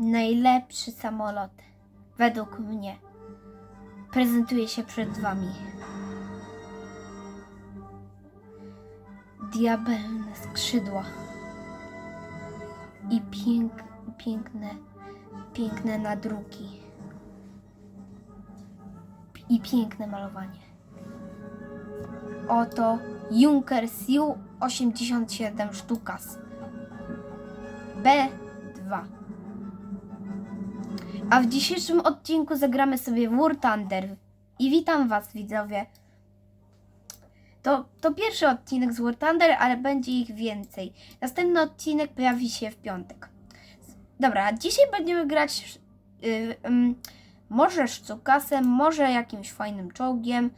najlepszy samolot, według mnie, prezentuje się przed Wami. Diabelne skrzydła i pięk, piękne, piękne nadruki i piękne malowanie. Oto Junkers U87 Sztukas B2. A w dzisiejszym odcinku zagramy sobie w War Thunder. I witam Was, widzowie. To, to pierwszy odcinek z War Thunder, ale będzie ich więcej. Następny odcinek pojawi się w piątek. Dobra, dzisiaj będziemy grać yy, ym, może sztukasem, może jakimś fajnym czołgiem,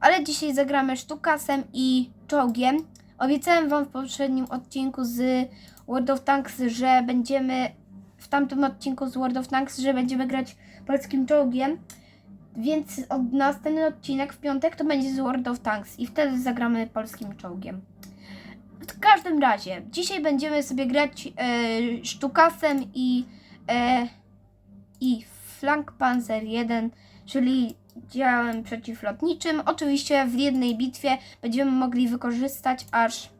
ale dzisiaj zagramy sztukasem i czołgiem. Obiecałem Wam w poprzednim odcinku z World of Tanks, że będziemy w tamtym odcinku z World of Tanks, że będziemy grać polskim czołgiem. Więc od następny odcinek w piątek to będzie z World of Tanks i wtedy zagramy polskim czołgiem. W każdym razie, dzisiaj będziemy sobie grać e, sztukasem i, e, i Flank Panzer 1, czyli działem przeciwlotniczym. Oczywiście w jednej bitwie będziemy mogli wykorzystać aż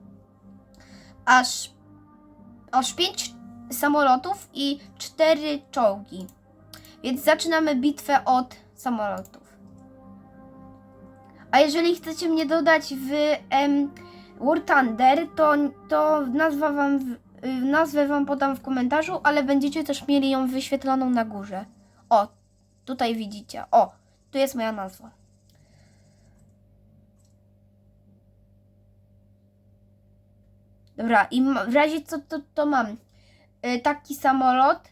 aż aż 5 samolotów i 4 czołgi. Więc zaczynamy bitwę od samolotów. A jeżeli chcecie mnie dodać w em, War Thunder, to, to nazwa wam, nazwę wam podam w komentarzu, ale będziecie też mieli ją wyświetloną na górze. O, tutaj widzicie. O, tu jest moja nazwa. Dobra, i w razie co to, to mam taki samolot,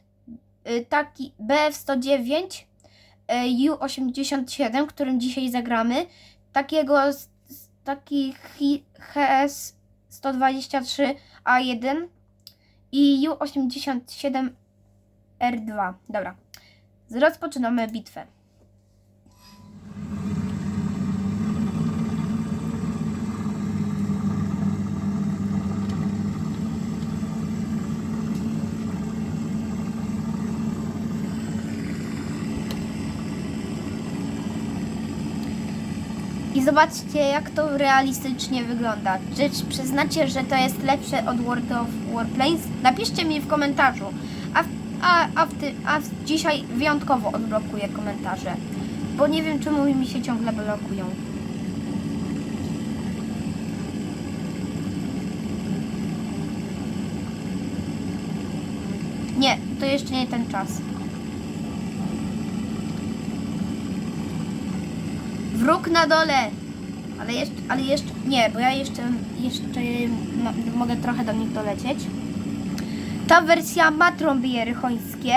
y, taki BF-109, y, U-87, którym dzisiaj zagramy, takiego, taki Hi- HS-123A1 i U-87R2. Dobra, rozpoczynamy bitwę. I zobaczcie, jak to realistycznie wygląda. Czy przyznacie, że to jest lepsze od World of Warplanes? Napiszcie mi w komentarzu. A, a, a, w ty, a dzisiaj wyjątkowo odblokuję komentarze. Bo nie wiem, czemu mi się ciągle blokują. Nie, to jeszcze nie ten czas. Wróg na dole! Ale jeszcze, ale jeszcze, nie, bo ja jeszcze, jeszcze mo- mogę trochę do nich dolecieć. Ta wersja ma trąby jerychońskie,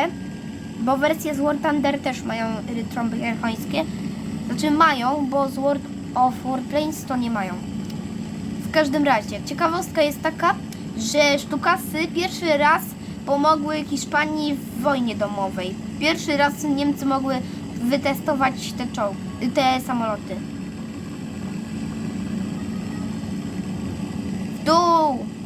bo wersje z War Thunder też mają trąby jerychońskie. Znaczy mają, bo z World of Warplanes to nie mają. W każdym razie, ciekawostka jest taka, że sztukasy pierwszy raz pomogły Hiszpanii w wojnie domowej. Pierwszy raz Niemcy mogły wytestować te czołgi, te samoloty. W!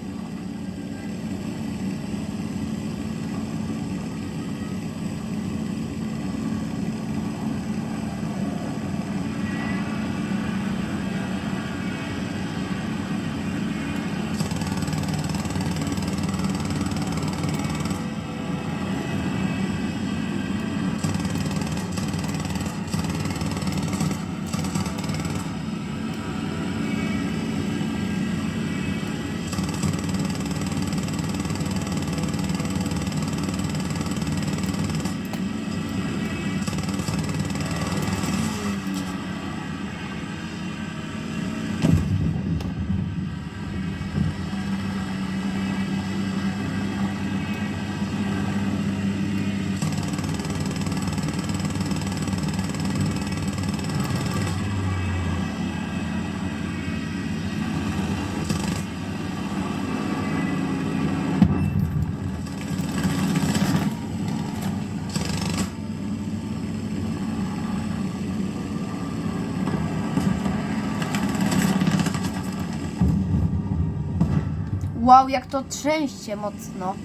Wow, jak to trzęście mocno.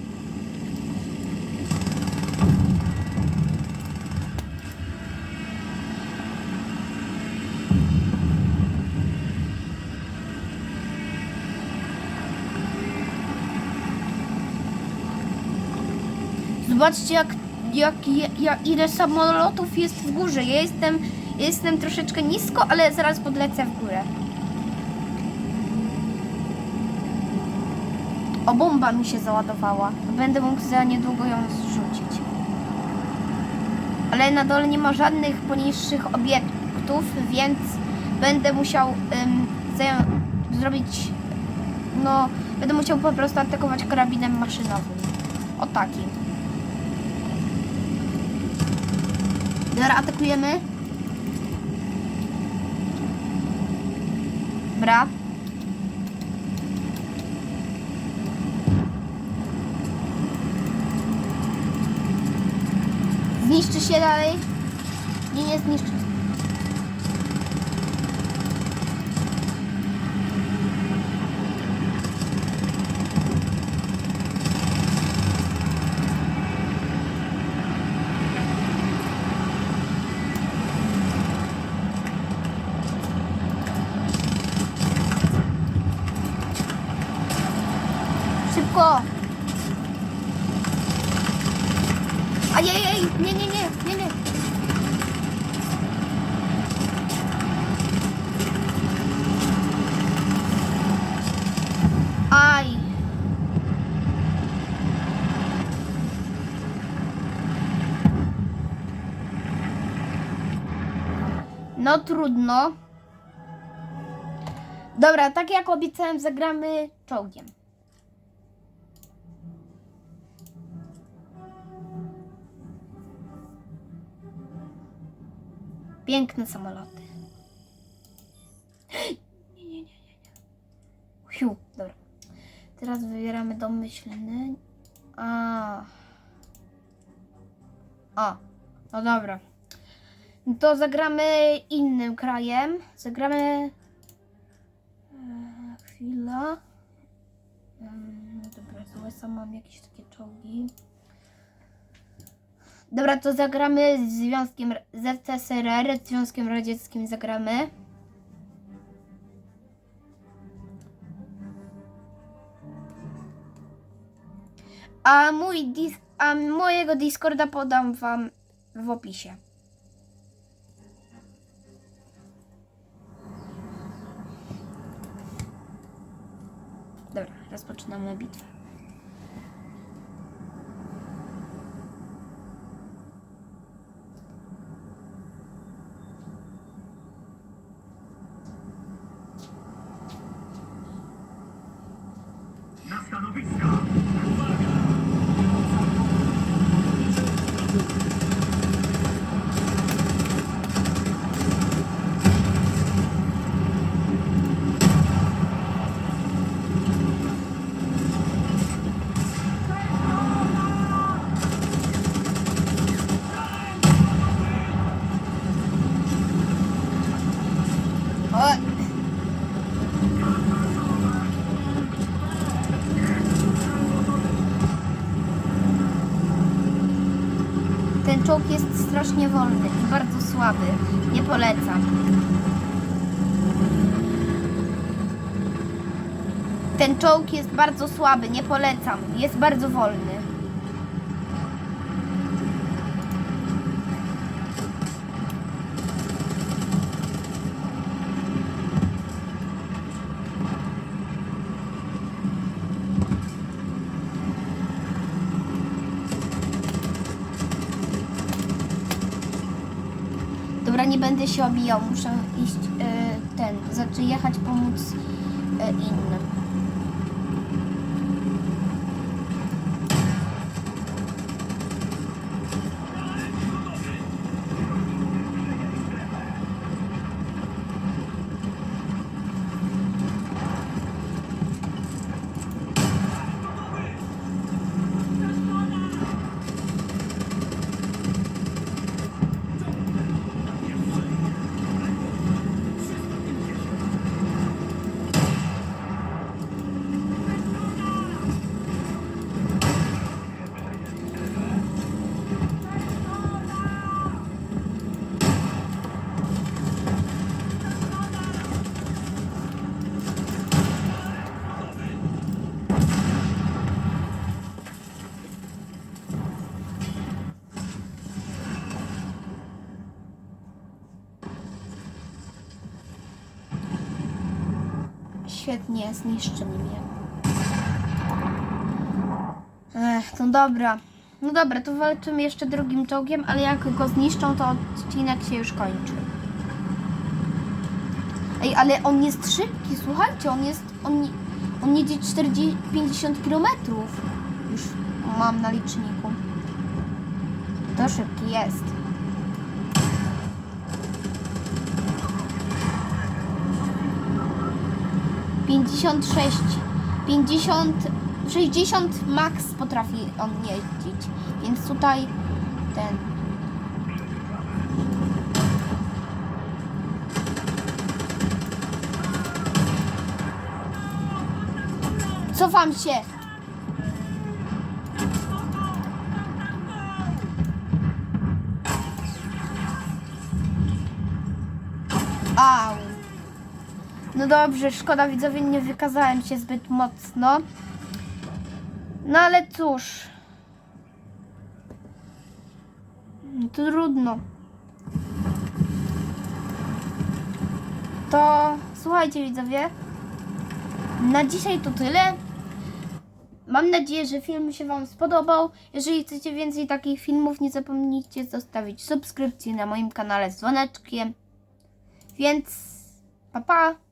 Zobaczcie, jak, jak, jak ile samolotów jest w górze. Ja jestem, jestem troszeczkę nisko, ale zaraz podlecę w górę. O, bomba mi się załadowała. Będę mógł za niedługo ją zrzucić. Ale na dole nie ma żadnych poniższych obiektów, więc będę musiał ym, zrobić. No, będę musiał po prostu atakować karabinem maszynowym. O takim. Dobra, atakujemy. Dobra. Zniszczy się dalej. Nie, nie zniszczy. Szybko! Ajajaj! Nie, nie, nie, nie, nie. Aj! No trudno. Dobra, tak jak obiecałem, zagramy czołgiem. Piękne samoloty. Nie, nie, nie, nie. nie. Hiu, dobra. Teraz wybieramy domyślny. A. A. No dobra. To zagramy innym krajem. Zagramy. E, chwila. Mm, Dobra, z USA mam jakieś takie czołgi. Dobra, to zagramy z Związkiem ZSRR, z Związkiem Radzieckim zagramy. A mój dis a mojego Discorda podam wam w opisie. Dobra, rozpoczynamy bitwę. Na stanowiska! O! Ten czołg jest strasznie wolny i bardzo słaby. Nie polecam. Ten czołg jest bardzo słaby, nie polecam. Jest bardzo wolny. Dobra, nie będę się obijał, muszę iść e, ten, znaczy jechać pomóc e, innym. Świetnie, zniszczył mnie. Ech, no dobra. No dobra, to walczymy jeszcze drugim czołgiem, ale jak go zniszczą, to odcinek się już kończy. Ej, ale on jest szybki, słuchajcie, on jest, on, on jedzie 40, 50 km. Już mam na liczniku. To szybki jest. Pięćdziesiąt sześć, pięćdziesiąt, sześćdziesiąt max potrafi on jeździć, więc tutaj ten. Cofam się. No dobrze, szkoda widzowie, nie wykazałem się zbyt mocno. No ale cóż. Trudno. To słuchajcie widzowie. Na dzisiaj to tyle. Mam nadzieję, że film się Wam spodobał. Jeżeli chcecie więcej takich filmów, nie zapomnijcie zostawić subskrypcji na moim kanale z dzwoneczkiem. Więc pa pa!